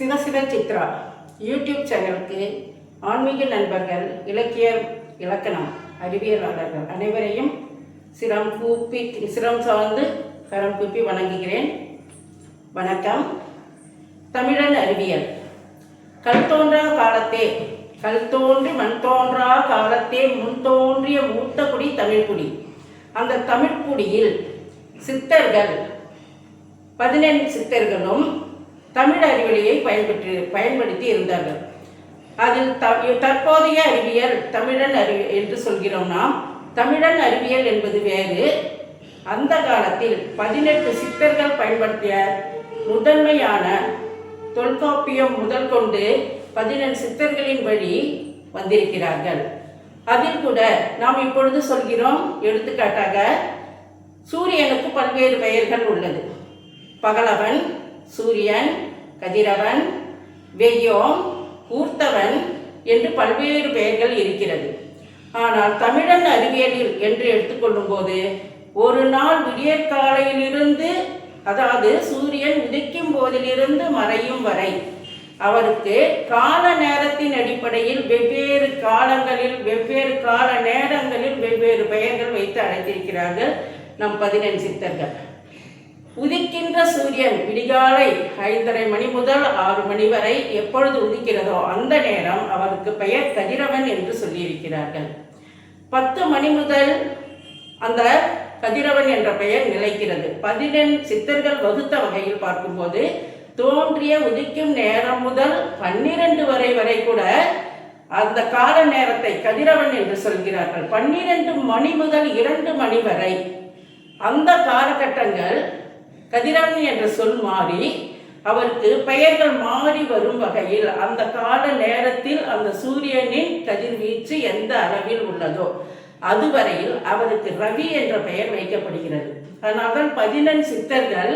சிவசிவ சித்ரா யூடியூப் சேனலுக்கு ஆன்மீக நண்பர்கள் இலக்கிய இலக்கணம் அறிவியலாளர்கள் அனைவரையும் சிரம் கூப்பி சிரம் சார்ந்து கரம் கூப்பி வணங்குகிறேன். வணக்கம். தமிழன் அறிவியல். கல் தோன்றா காலத்தே கல் தோன்றி மண் தோன்றா காலத்தே முன் தோன்றிய மூத்த குடி தமிழ்குடி அந்த தமிழ்குடியில் சித்தர்கள் பதினெண்டு சித்தர்களும் தமிழ் அறிவியலையை பயன்பெற்று பயன்படுத்தி இருந்தார்கள். அதில் த தற்போதைய அறிவியல் தமிழன் அறிவி என்று சொல்கிறோம் நாம். தமிழன் அறிவியல் என்பது வேறு. அந்த காலத்தில் பதினெட்டு சித்தர்கள் பயன்படுத்திய முதன்மையான தொல்காப்பியம் முதல் கொண்டு பதினெண்டு சித்தர்களின் வழி வந்திருக்கிறார்கள். அதில் கூட நாம் இப்பொழுது சொல்கிறோம் எடுத்துக்காட்டாக சூரியனுக்கு பல்வேறு பெயர்கள் உள்ளது. பகலவன் சூரியன் கதிரவன் வெய்யோம் கூர்த்தவன் என்று பல்வேறு பெயர்கள் இருக்கிறது. ஆனால் தமிழன் அறிவியலில் என்று எடுத்துக்கொள்ளும் போது ஒரு நாள் விடியற்காலையிலிருந்து அதாவது சூரியன் உதிக்கும் போதிலிருந்து மறையும் வரை அவருக்கு கால நேரத்தின் அடிப்படையில் வெவ்வேறு காலங்களில் வெவ்வேறு கால நேரங்களில் வெவ்வேறு பெயர்கள் வைத்து அழைத்திருக்கிறார்கள் நம் பதினெண் சித்தர்கள். உதிக்கின்ற சூரியன் விடிகாலை ஐந்தரை மணி முதல் ஆறு மணி வரை எப்பொழுது உதிக்கிறதோ அந்த நேரம் அவருக்கு பெயர் கதிரவன் என்று சொல்லியிருக்கிறார்கள். பத்து மணி முதல் அந்த கதிரவன் என்ற பெயர் நிலைக்கிறது. பதினெண் சித்தர்கள் வகுத்த வகையில் பார்க்கும்போது தோன்றிய உதிக்கும் நேரம் முதல் பன்னிரண்டு வரை வரை கூட அந்த கால நேரத்தை கதிரவன் என்று சொல்கிறார்கள். பன்னிரண்டு மணி முதல் இரண்டு மணி வரை அந்த காலகட்டங்கள் கதிரவன் என்ற சொல் மாறி அவருக்கு பெயர்கள் மாறி வரும் வகையில் அந்த கால நேரத்தில் அந்த சூரியனின் கதிர்வீச்சு எந்த அளவில் உள்ளதோ அதுவரையில் அவருக்கு ரவி என்ற பெயர் வைக்கப்படுகிறது. அதனால்தான் பதினெண் சித்தர்கள்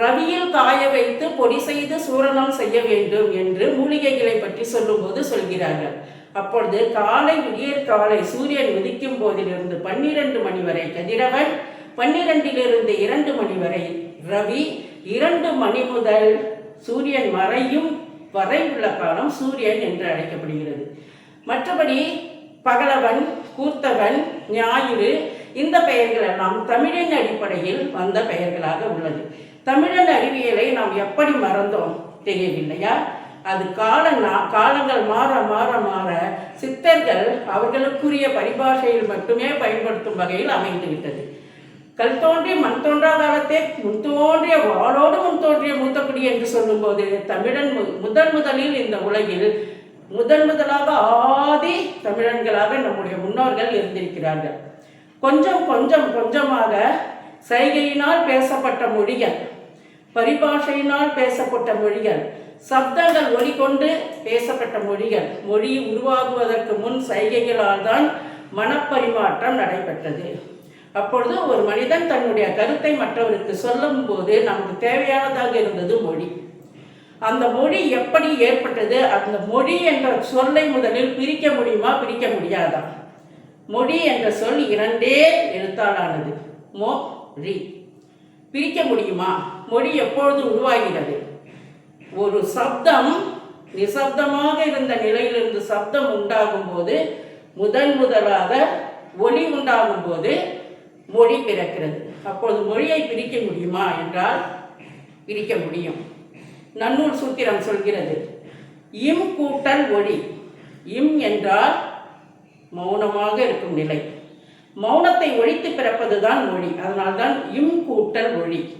ரவியில் காய வைத்து பொடி செய்து சூரணம் செய்ய வேண்டும் என்று மூலிகைகளை பற்றி சொல்லும்போது சொல்கிறார்கள். அப்பொழுது காலை விடியற் காலை சூரியன் உதிக்கும் போதிலிருந்து பன்னிரண்டு மணி வரை கதிரவன் பன்னிரண்டிலிருந்து இரண்டு மணி வரை ரவி இரண்டு மணி முதல் சூரியன் மறையும் வரை உள்ள காலம் சூரியன் என்று அழைக்கப்படுகிறது. மற்றபடி பகலவன் கூர்த்தவன் ஞாயிறு இந்த பெயர்கள் எல்லாம் தமிழின் அடிப்படையில் வந்த பெயர்களாக உள்ளது. தமிழன் அறிவியலை நாம் எப்படி மறந்தோம் தெரியவில்லையா? அது கால காலங்கள் மாற மாற மாற சித்தர்கள் அவர்களுக்குரிய பரிபாஷையில் மட்டுமே பயன்படுத்தும் வகையில் அமைந்துவிட்டது. கல் தோன்றி மண் தோன்றா காலத்தே முன் தோன்றிய வாளோடு முன் தோன்றிய மூத்தக்குடி என்று சொல்லும்போது தமிழன் முதன் முதலில் இந்த உலகில் முதன் முதலாக ஆதி தமிழன்களாக நம்முடைய முன்னோர்கள் இருந்திருக்கிறார்கள். கொஞ்சம் கொஞ்சம் கொஞ்சமாக சைகையினால் பேசப்பட்ட மொழிகள் பரிபாஷையினால் பேசப்பட்ட மொழிகள் சப்தங்கள் ஒளி கொண்டு பேசப்பட்ட மொழிகள் மொழி உருவாகுவதற்கு முன் சைகைகளால் தான் மனப்பரிமாற்றம் நடைபெற்றது. அப்பொழுது ஒரு மனிதன் தன்னுடைய கருத்தை மற்றவருக்கு சொல்லும் போது நமக்கு தேவையானதாக இருந்தது மொழி. அந்த மொழி எப்படி ஏற்பட்டது? அந்த மொழி என்ற சொல்லை முதலில் பிரிக்க முடியுமா? பிரிக்க முடியாதா? மொழி என்ற சொல் இரண்டே எழுத்தாளானது மோ ரி பிரிக்க முடியுமா? மொழி எப்பொழுது உருவாகிறது? ஒரு சப்தம் நிசப்தமாக இருந்த நிலையிலிருந்து சப்தம் உண்டாகும் போது முதன் முதலாக ஒளி உண்டாகும் போது மொழி பிறக்கிறது. அப்பொழுது மொழியை பிரிக்க முடியுமா என்றால் பிரிக்க முடியும். நன்னூல் சூத்திரம் சொல்கிறது இம் கூட்டல் ஒளி. இம் என்றால் மௌனமாக இருக்கும் நிலை. மௌனத்தை ஒழித்து பிறப்பதுதான் மொழி. அதனால்தான் இம் கூட்டல் ஒளி.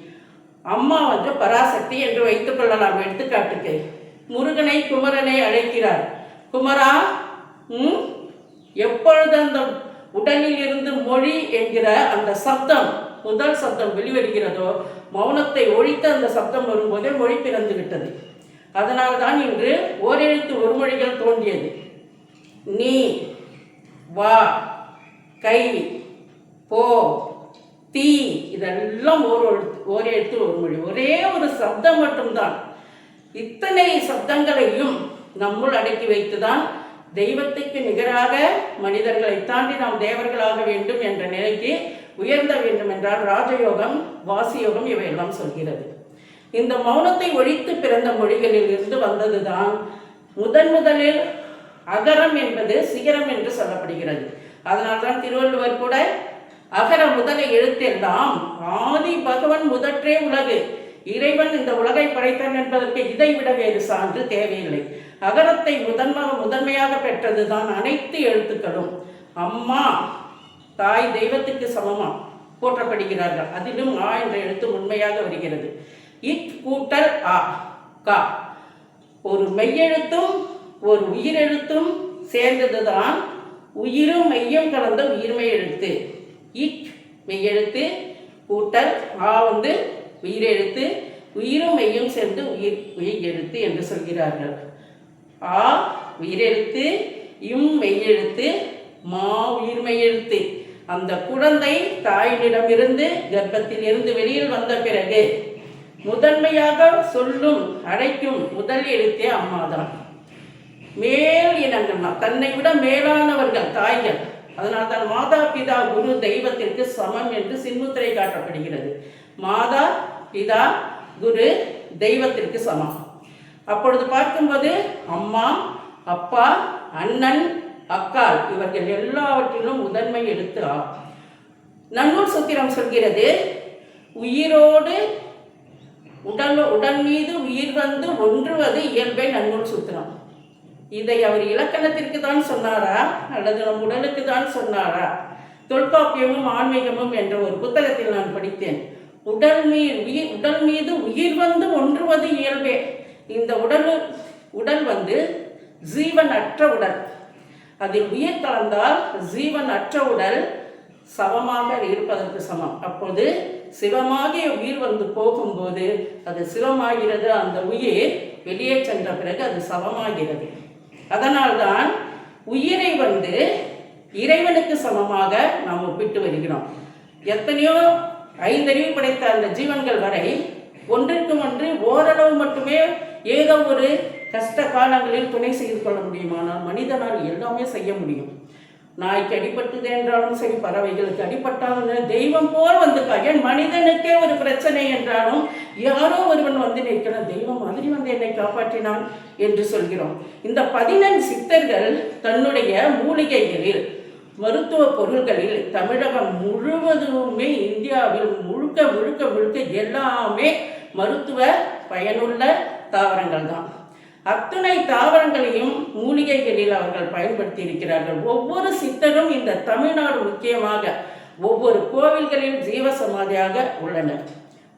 அம்மா வந்து பராசக்தி என்று வைத்துக் கொள்ளலாம். எடுத்துக்காட்டுக்கு முருகனை குமரனை அழைக்கிறார். குமரா ம் எப்பொழுது அந்த உடலில் இருந்து மொழி என்கிற அந்த சப்தம் முதல் சப்தம் வெளிவருகிறதோ மௌனத்தை ஒழித்து அந்த சப்தம் வரும்போதே மொழி பிறந்து விட்டது அதனால்தான் இன்று ஓரெழுத்து ஒரு மொழிகள் தோன்றியது. நீ வா கை போ தீ இதெல்லாம் ஒரு ஒரு எழுத்து ஒரு மொழி ஒரே ஒரு சப்தம் மட்டும்தான். இத்தனை சப்தங்களையும் நம்முள் அடக்கி வைத்துதான் தெய்வத்துக்கு நிகராக மனிதர்களை தாண்டி நாம் தேவர்களாக வேண்டும் என்ற நிலைக்கு உயர்ந்த வேண்டும் என்றால் ராஜயோகம் வாசியோகம் இவையெல்லாம் சொல்கிறது. இந்த மௌனத்தை ஒழித்து பிறந்த மொழிகளில் இருந்து வந்ததுதான் முதன் முதலில் அகரம் என்பது சிகரம் என்று சொல்லப்படுகிறது. அதனால்தான் திருவள்ளுவர் கூட அகர முதல எழுத்தெல்லாம் ஆதி பகவன் முதற்றே உலகு இறைவன் இந்த உலகை படைத்தான் என்பதற்கு இதை விட வேறு சான்று தேவையில்லை. அகரத்தை முதன்ம முதன்மையாக பெற்றதுதான் அனைத்து எழுத்துக்களும். அம்மா தாய் தெய்வத்துக்கு சமமா? போற்றப்படுகிறார்கள். அதிலும் ஆ என்ற எழுத்து உண்மையாக வருகிறது. இக் கூட்டல் ஆ கா. ஒரு மெய்யெழுத்தும் ஒரு உயிரெழுத்தும் சேர்ந்ததுதான் உயிரும் மெய்யும் கலந்த உயிர்மை எழுத்து இக் மெய்யெழுத்து கூட்டல் ஆ வந்து உயிரெழுத்து உயிரும் மெய்யும் சேர்ந்து உயிர் உயிர் எழுத்து என்று சொல்கிறார்கள். ஆ உயிரெழுத்து இம் மெய்யெழுத்து மா உயிர் மெய்யெழுத்து. அந்த குழந்தை தாயினிடமிருந்து கர்ப்பத்தில் இருந்து வெளியில் வந்த பிறகு முதன்மையாக சொல்லும் அழைக்கும் முதல் எழுத்தே அம்மாதான். மேல் இனங்கள்னா தன்னை விட மேலானவர்கள் தாய்கள். அதனால் தான் மாதா பிதா குரு தெய்வத்திற்கு சமம் என்று சின்முத்திரை காட்டப்படுகிறது. மாதா பிதா குரு தெய்வத்திற்கு சமம். அப்பொழுது பார்க்கும்போது அம்மா அப்பா அண்ணன் அக்கால் இவர்கள் எல்லாவற்றிலும் முதன்மை எடுத்து ஆ. நன்னூல் சூத்திரம் சொல்கிறது உயிரோடு உடல் உடல் மீது உயிர் வந்து ஒன்றுவது இயல்பை நன்னூல் சூத்திரம். இதை அவர் இலக்கணத்திற்கு தான் சொன்னாரா அல்லது நம் உடலுக்கு தான் சொன்னாரா? தொல்காப்பியமும் ஆன்மீகமும் என்ற ஒரு புத்தகத்தில் நான் படித்தேன். உடல் மீது உயிர் உடல் மீது உயிர் வந்து ஒன்றுவது இயல்பே. இந்த உடல் உடல் வந்து ஜீவன் அற்ற உடல். அதில் உயிர் கலந்தால் ஜீவன் அற்ற உடல் சமமாக இருப்பதற்கு சமம். அப்போது சிவமாகிய உயிர் வந்து போகும்போது அது சிவமாகிறது அந்த உயிர் வெளியே சென்ற பிறகு அது சமமாகிறது. அதனால்தான் உயிரை வந்து இறைவனுக்கு சமமாக நாம் ஒப்பிட்டு வருகிறோம். எத்தனையோ ஐந்தறிவு படைத்த அந்த ஜீவன்கள் வரை ஒன்றிற்கு ஒன்று ஓரளவு மட்டுமே ஏதோ ஒரு கஷ்ட காலங்களில் துணை செய்து கொள்ள முடியுமானால் மனிதனால் எல்லாமே செய்ய முடியும். நாய்க்கு அடிபட்டது என்றாலும் சரி பறவைகளுக்கு அடிபட்டாலும் தெய்வம் போல் வந்து ஏன் மனிதனுக்கே ஒரு பிரச்சனை என்றாலும் யாரோ ஒருவன் வந்து நிற்கிறான் தெய்வம் மாதிரி வந்து என்னை காப்பாற்றினான் என்று சொல்கிறோம். இந்த பதினெண் சித்தர்கள் தன்னுடைய மூலிகைகளில் மருத்துவ பொருள்களில் தமிழகம் முழுவதுமே இந்தியாவில் முழுக்க முழுக்க முழுக்க எல்லாமே மருத்துவ பயனுள்ள தாவரங்கள் தான். அத்தனை தாவரங்களையும் மூலிகைகளில் அவர்கள் பயன்படுத்தி இருக்கிறார்கள் ஒவ்வொரு சித்தரும் இந்த தமிழ்நாடு முக்கியமாக ஒவ்வொரு கோவில்களில் ஜீவசமாதியாக உள்ளனர்.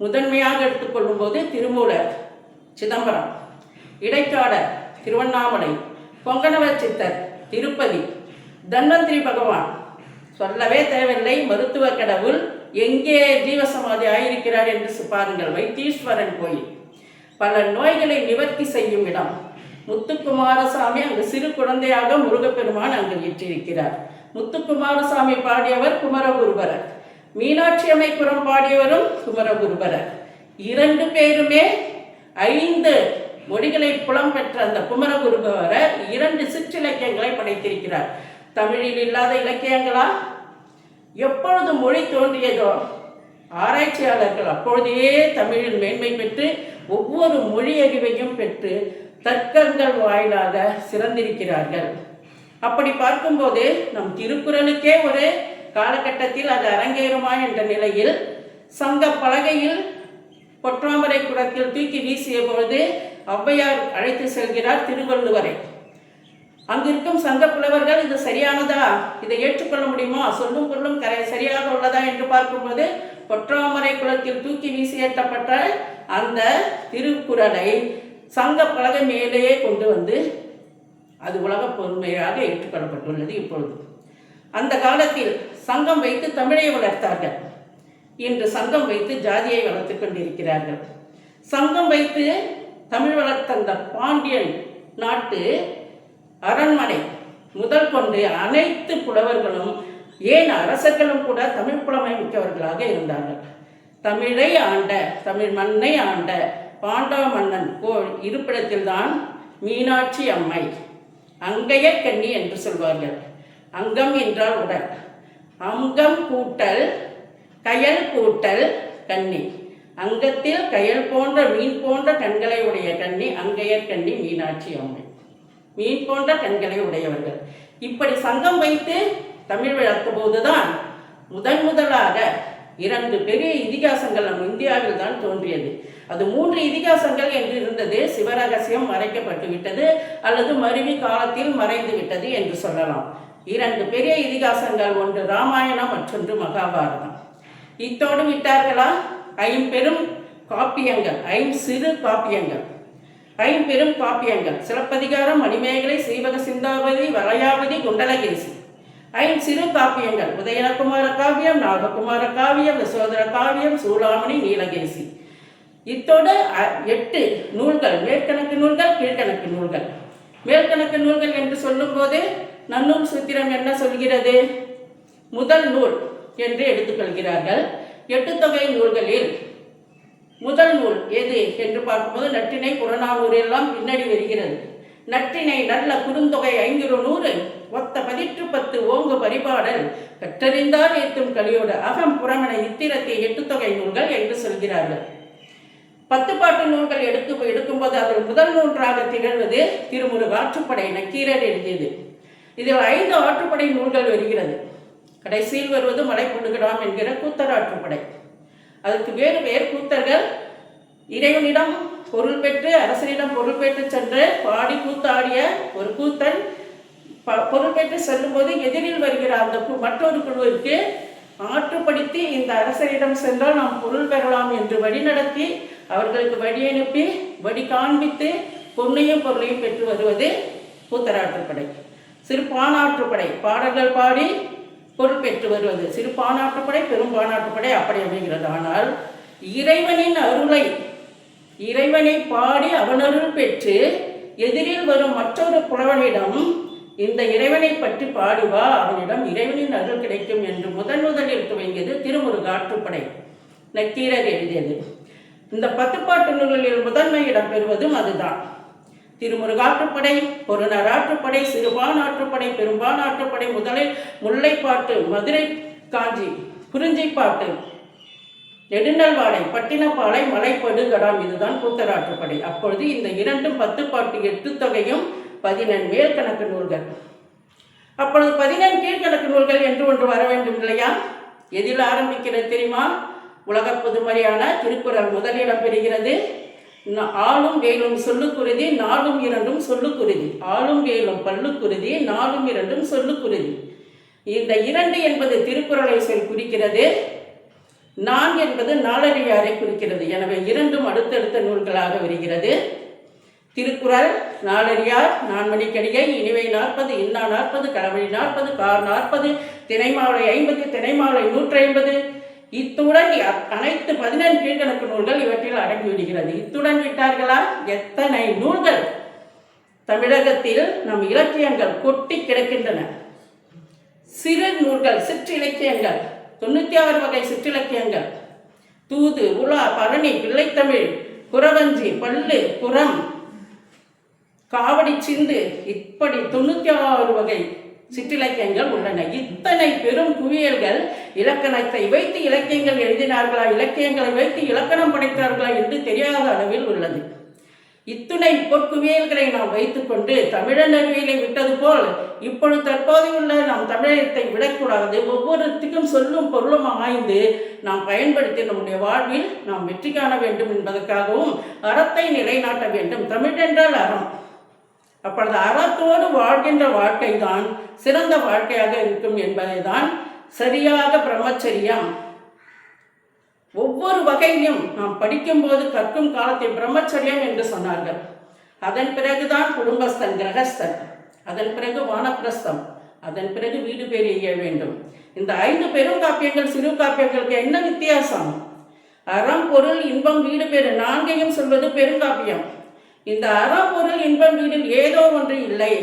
முதன்மையாக எடுத்துக்கொள்ளும் போது திருமூலர் சிதம்பரம் இடைக்காடர் திருவண்ணாமலை பொங்கனவ சித்தர் திருப்பதி தன்வந்திரி பகவான். சொல்லவே தேவையில்லை மருத்துவ கடவுள் எங்கே ஜீவசமாதி ஆயிருக்கிறார் என்று பாருங்கள். வைத்தீஸ்வரன் கோயில். பல நோய்களை நிவர்த்தி செய்யும் இடம். முத்துக்குமாரசாமி அங்கு சிறு குழந்தையாக முருகப்பெருமான் அங்கு வீற்றிருக்கிறார் முத்துக்குமாரசாமி பாடியவர் குமரகுருபரர். மீனாட்சி அமைப்புறம் பாடியவரும் குமரகுருபரர். இரண்டு பேருமே ஐந்து மொழிகளை புலம்பெற்ற அந்த குமரகுருபரர் இரண்டு சிற்றிலக்கியங்களை படைத்திருக்கிறார். தமிழில் இல்லாத இலக்கியங்களா? எப்பொழுது மொழி தோன்றியதோ ஆராய்ச்சியாளர்கள் அப்பொழுதே தமிழில் மேன்மை பெற்று ஒவ்வொரு மொழியறிவையும் பெற்று தர்க்கங்கள் வாயிலாக சிறந்திருக்கிறார்கள். அப்படி பார்க்கும்போது நம் திருக்குறளுக்கே ஒரு காலகட்டத்தில் அது அரங்கேறுமா என்ற நிலையில் சங்க பலகையில் பொற்றாமரை குடத்தில் தூக்கி வீசிய பொழுது ஔவையார் அழைத்து செல்கிறார் திருவள்ளுவரை. அங்கிருக்கும் சங்க புலவர்கள் இது சரியானதா? இதை ஏற்றுக்கொள்ள முடியுமா? சொல்லும் பொருளும் கரை சரியாக உள்ளதா? என்று பார்க்கும்போது பொற்றாமரை குளத்தில் தூக்கி வீசி ஏற்றப்பட்ட அந்த திருக்குறளை சங்க பலகை மேலேயே கொண்டு வந்து அது உலக பொறுமையாக ஏற்றுக்கொள்ளப்பட்டுள்ளது இப்பொழுது. அந்த காலத்தில் சங்கம் வைத்து தமிழை வளர்த்தார்கள். இன்று சங்கம் வைத்து ஜாதியை வளர்த்துக் கொண்டிருக்கிறார்கள். சங்கம் வைத்து தமிழ் வளர்த்த அந்த பாண்டியன் நாட்டு அரண்மனை முதல் கொண்டு அனைத்து புலவர்களும் ஏன் அரசர்களும் கூட தமிழ் புலமை மிக்கவர்களாக இருந்தார்கள். தமிழை ஆண்ட தமிழ் மண்ணை ஆண்ட பாண்டவ மன்னன் கோ இருப்பிடத்தில்தான் மீனாட்சி அம்மை அங்கைய கன்னி என்று சொல்வார்கள். அங்கம் என்றால் உடல் அங்கம் கூட்டல் கயல் கூட்டல் கன்னி அங்கத்தில் கயல் போன்ற மீன் போன்ற கண்களை உடைய கண்ணி அங்கையர் கண்ணி மீனாட்சி அம்மை. மீன் போன்ற கண்களை உடையவர்கள். இப்படி சங்கம் வைத்து தமிழ் வளர்த்த போதுதான் முதன் முதலாக இரண்டு பெரிய இதிகாசங்கள் நம் இந்தியாவில் தான் தோன்றியது. அது மூன்று இதிகாசங்கள் என்று இருந்தது. சிவரகசியம் மறைக்கப்பட்டு விட்டது அல்லது மருவி காலத்தில் மறைந்து விட்டது என்று சொல்லலாம். இரண்டு பெரிய இதிகாசங்கள் ஒன்று ராமாயணம் மற்றொன்று மகாபாரதம். இத்தோடு விட்டார்களா? ஐம்பெரும் காப்பியங்கள் ஐம் சிறு காப்பியங்கள். ஐம்பெரும் காப்பியங்கள். சிலப்பதிகாரம் மணிமேகலை சீவக சிந்தாபதி வளையாவதி குண்டலகேசி. ஐந்து சிறு காப்பியங்கள் உதயனகுமார காவியம் நாககுமார காவியம் யசோதர காவியம் சூளாமணி நீலகேசி. இத்தோடு எட்டு நூல்கள் மேற்கணக்கு நூல்கள் கீழ்கணக்கு நூல்கள். மேற்கணக்கு நூல்கள் என்று சொல்லும்போது நன்னூல் சூத்திரம் என்ன சொல்கிறது? முதல் நூல் என்று எடுத்துக்கொள்கிறார்கள். எட்டு தொகை நூல்களில் முதல் நூல் எது என்று பார்க்கும்போது நட்டினை புறநானூறு எல்லாம் பின்னாடி வருகிறது. நற்றினை நல்ல குறுந்தொகை ஐங்குறு நூறு ஒத்த பதிற்று பத்து ஓங்கு பரிபாடல். கற்றறிந்தார் ஏத்தும் கலியோடு அகம் புறமனை இத்திரத்தை எட்டு தொகை நூல்கள் என்று சொல்கிறார்கள். பத்து பாட்டு நூல்கள் எடுக்கும் எடுக்கும்போது அதில் முதல் நூன்றாக திகழ்வது திருமுருக ஆற்றுப்படை நக்கீரர் எழுதியது. இதில் ஐந்து ஆற்றுப்படை நூல்கள் வருகிறது. கடைசியில் வருவது மலை மலைப்புடுகிடாம் என்கிற கூத்தர் ஆற்றுப்படை. அதற்கு வேறு வேறு கூத்தர்கள் இறைவனிடம் பொருள் பெற்று அரசனிடம் பொருள் பெற்று சென்று பாடி கூத்தாடிய ஒரு கூத்தன் ப- பொருள் பெற்று செல்லும்போது எதிரில் வருகிற அந்த மற்றொரு குழுவிற்கு ஆற்றுப்படுத்தி இந்த அரசரிடம் சென்றால் நாம் பொருள் பெறலாம் என்று வழிநடத்தி அவர்களுக்கு வழி அனுப்பி வழி காண்பித்து பொன்னையும் பொருளையும் பெற்று வருவது கூத்தராற்றுப்படை சிறு பானாற்றுப்படை பாடல்கள் பாடி பொருள் பெற்று வருவது. சிறு பானாற்றுப்படை பெரும் பானாற்றுப்படை அப்படி அமைகிறது. ஆனால் இறைவனின் அருளை இறைவனை பாடி அவனருள் பெற்று எதிரில் வரும் மற்றொரு புலவனிடம் இந்த இறைவனை பற்றி பாடுவா அவனிடம் இறைவனின் அருள் கிடைக்கும் என்று முதன் முதலில் துவங்கியது திருமுருகாற்றுப்படை நக்கீரர் எழுதியது. இந்த பத்துப்பாட்டு நூல்களில் முதன்மை இடம் பெறுவதும் அதுதான். திருமுருகாற்றுப்படை பொருணராற்றுப்படை சிறுபான் ஆற்றுப்படை பெரும்பான் ஆற்றுப்படை முதலில் முல்லைப்பாட்டு மதுரை காஞ்சி குறிஞ்சிப்பாட்டு நெடுநல்வாடை பட்டினப்பாலை மலைப்படுகடாம் இதுதான் கூத்தராற்றுப்படை அப்பொழுது இந்த இரண்டும் பத்து பாட்டு எட்டு தொகையும் பதினெண் மேற்கணக்கு நூல்கள். அப்பொழுது பதினெண் கீழ்கணக்கு நூல்கள் என்று ஒன்று வர வேண்டும் இல்லையா? எதில் ஆரம்பிக்கிறது தெரியுமா? உலக பொதுமறையான திருக்குறள் முதலிடம் பெறுகிறது. ஆளும் வேலும் சொல்லுக்குருதி நாளும் இரண்டும் சொல்லுக்குருதி ஆளும் வேலும் பல்லுக்குருதி நாளும் இரண்டும் சொல்லுக்குருதி இந்த இரண்டு என்பது திருக்குறளை சொல் குறிக்கிறது. நான் என்பது நாளடியாரை குறிக்கிறது. எனவே இரண்டும் அடுத்தடுத்த நூல்களாக வருகிறது. திருக்குறள் நாளடியார் நான்மணிக்கடிகை இனிவை நாற்பது இன்னா நாற்பது கடவுளி நாற்பது கார் நாற்பது திணைமாலை ஐம்பது திணைமாலை நூற்றி ஐம்பது இத்துடன் அனைத்து பதினெண் கீழ்கணக்கு நூல்கள் இவற்றில் அடங்கிவிடுகிறது இத்துடன் விட்டார்களா? எத்தனை நூல்கள்? தமிழகத்தில் நம் இலக்கியங்கள் கொட்டி கிடக்கின்றன. சிறு நூல்கள் சிற்றிலக்கியங்கள். தொண்ணூற்றி ஆறு வகை சிற்றிலக்கியங்கள். தூது உலா பரணி பிள்ளைத்தமிழ் குறவஞ்சி பல்லு புறம் காவடி சிந்து இப்படி தொண்ணூற்றி ஆறு வகை சிற்றிலக்கியங்கள் உள்ளன. இத்தனை பெரும் குவியல்கள் இலக்கணத்தை வைத்து இலக்கியங்கள் எழுதினார்களா இலக்கியங்களை வைத்து இலக்கணம் படைத்தார்களா என்று தெரியாத அளவில் உள்ளது. இத்துணை பொற்குவியல்களை நாம் வைத்துக்கொண்டு தமிழன் அறிவியலை விட்டது போல் இப்பொழுது தற்போதையுள்ள நாம் தமிழகத்தை விடக்கூடாது. ஒவ்வொருத்திற்கும் சொல்லும் பொருளும் ஆய்ந்து நாம் பயன்படுத்தி நம்முடைய வாழ்வில் நாம் வெற்றி காண வேண்டும் என்பதற்காகவும் அறத்தை நிலைநாட்ட வேண்டும். தமிழ் என்றால் அறம். அப்பொழுது அறத்தோடு வாழ்கின்ற வாழ்க்கை தான் சிறந்த வாழ்க்கையாக இருக்கும் என்பதை தான் சரியாக பிரம்மச்சரியம். ஒவ்வொரு வகையிலும் நாம் படிக்கும்போது கற்கும் காலத்தை பிரம்மச்சரியம் என்று சொன்னார்கள். அதன் பிறகுதான் குடும்பஸ்தன் கிரகஸ்தன். அதன் பிறகு வானப்பிரஸ்தம். அதன் பிறகு வீடு பேர் எய்ய வேண்டும். இந்த ஐந்து பெரும் காப்பியங்கள் சிறு காப்பியங்களுக்கு என்ன வித்தியாசம்? அறம் பொருள் இன்பம் வீடு பேர் நான்கையும் சொல்வது பெருங்காப்பியம் இந்த அறம் பொருள் இன்பம் வீடில் ஏதோ ஒன்று இல்லை.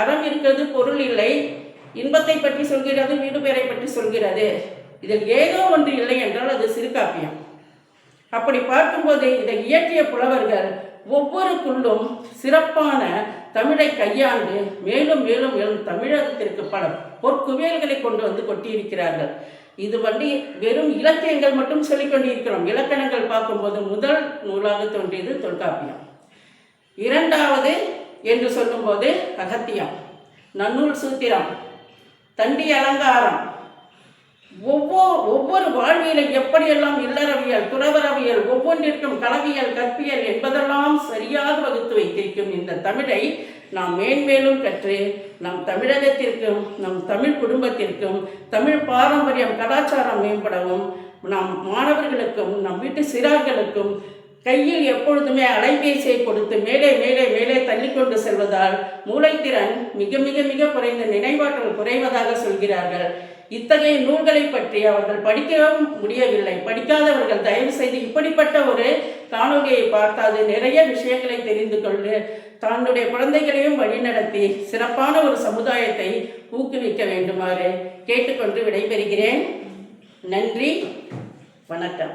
அறம் இருக்கிறது பொருள் இல்லை. இன்பத்தை பற்றி சொல்கிறது வீடு பேரை பற்றி சொல்கிறது. இதில் ஏதோ ஒன்று இல்லை என்றால் அது சிறுகாப்பியம். அப்படி பார்க்கும்போது இதை இயற்றிய புலவர்கள் ஒவ்வொருக்குள்ளும் சிறப்பான தமிழை கையாண்டு மேலும் மேலும் மேலும் தமிழகத்திற்கு பல பொற்குவியல்களை கொண்டு வந்து கொட்டியிருக்கிறார்கள். இது வந்து வெறும் இலக்கியங்கள் மட்டும் சொல்லிக் கொண்டிருக்கிறோம். இலக்கணங்கள் பார்க்கும்போது முதல் நூலாக தோன்றியது தொல்காப்பியம். இரண்டாவது என்று சொல்லும்போது அகத்தியம். நன்னூல் சூத்திரம். தண்டி அலங்காரம். ஒவ்வொரு ஒவ்வொரு வாழ்வியலை எப்படியெல்லாம் இல்லறவியல் துறவரவியல் ஒவ்வொன்றிற்கும் கலவியல் கற்பியல் என்பதெல்லாம் சரியாக வகுத்து வைத்திருக்கும் இந்த தமிழை நாம் மேன்மேலும் கற்று நம் தமிழகத்திற்கும் நம் தமிழ் குடும்பத்திற்கும் தமிழ் பாரம்பரியம் கலாச்சாரம் மேம்படவும் நம் மாணவர்களுக்கும் நம் வீட்டு சிறார்களுக்கும் கையில் எப்பொழுதுமே அலைபேசியை கொடுத்து மேலே மேலே மேலே தள்ளிக்கொண்டு செல்வதால் மூளைத்திறன் மிக மிக மிக குறைந்த நினைவாற்றல் குறைவதாக சொல்கிறார்கள். இத்தகைய நூல்களை பற்றி அவர்கள் படிக்கவும் முடியவில்லை. படிக்காதவர்கள் தயவு செய்து இப்படிப்பட்ட ஒரு காணொலியை பார்த்தாது நிறைய விஷயங்களை தெரிந்து கொண்டு தன்னுடைய குழந்தைகளையும் வழிநடத்தி சிறப்பான ஒரு சமுதாயத்தை ஊக்குவிக்க வேண்டுமாறு கேட்டுக்கொண்டு விடைபெறுகிறேன். நன்றி. வணக்கம்.